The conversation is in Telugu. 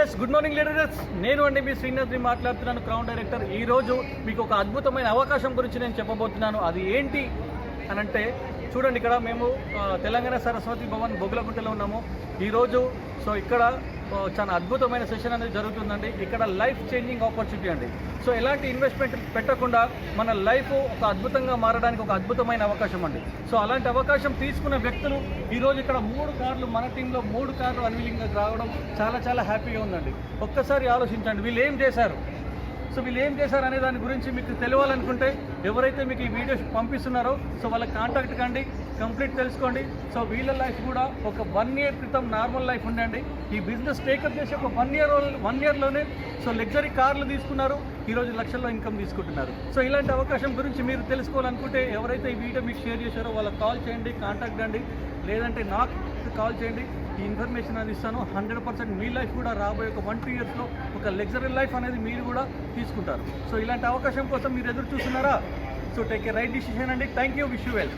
ఎస్ గుడ్ మార్నింగ్ లీడర్స్ నేను అండి మీ శ్రీనాథ్ని మాట్లాడుతున్నాను క్రౌన్ డైరెక్టర్ ఈ రోజు మీకు ఒక అద్భుతమైన అవకాశం గురించి నేను చెప్పబోతున్నాను. అది ఏంటి అని అంటే చూడండి ఇక్కడ మేము తెలంగాణ సరస్వతి భవన్ బొగులగుంటలో ఉన్నాము. ఈరోజు సో ఇక్కడ చాలా అద్భుతమైన సెషన్ అనేది జరుగుతుందండి. ఇక్కడ లైఫ్ చేంజింగ్ ఆపర్చునిటీ అండి. సో ఎలాంటి ఇన్వెస్ట్మెంట్ పెట్టకుండా మన లైఫ్ ఒక అద్భుతంగా మారడానికి ఒక అద్భుతమైన అవకాశం అండి. సో అలాంటి అవకాశం తీసుకున్న వ్యక్తులు ఈరోజు ఇక్కడ మూడు కార్లు మన టీంలో మూడు కార్లు అన్విలింగ్గా రావడం చాలా చాలా హ్యాపీగా ఉందండి. ఒక్కసారి ఆలోచించండి వీళ్ళు ఏం చేశారు? సో వీళ్ళు ఏం చేశారు అనే దాని గురించి మీకు తెలియాలనుకుంటే ఎవరైతే మీకు ఈ వీడియోస్ పంపిస్తున్నారో సో వాళ్ళకి కాంటాక్ట్ కండి. కంప్లీట్ తెలుసుకోండి. సో వీళ్ళ లైఫ్ కూడా ఒక వన్ ఇయర్ క్రితం నార్మల్ లైఫ్ ఉండండి. ఈ బిజినెస్ టేకప్ చేసి ఒక వన్ ఇయర్ వన్ ఇయర్లోనే సో లగ్జరీ కార్లు తీసుకున్నారు. ఈరోజు లక్షల్లో ఇన్కమ్ తీసుకుంటున్నారు. సో ఇలాంటి అవకాశం గురించి మీరు తెలుసుకోవాలనుకుంటే ఎవరైతే ఈ వీడియో మీకు షేర్ చేశారో వాళ్ళకి కాల్ చేయండి కాంటాక్ట్ అండి. లేదంటే నాకు కాల్ చేయండి. ఈ ఇన్ఫర్మేషన్ అది ఇస్తాను. హండ్రెడ్ పర్సెంట్ మీ లైఫ్ కూడా రాబోయే ఒక వన్ టూ ఇయర్స్లో ఒక లగ్జరీ లైఫ్ అనేది మీరు కూడా తీసుకుంటారు. సో ఇలాంటి అవకాశం కోసం మీరు ఎదురు చూస్తున్నారా? So take a right decision అండి. Thank you. Wish you well.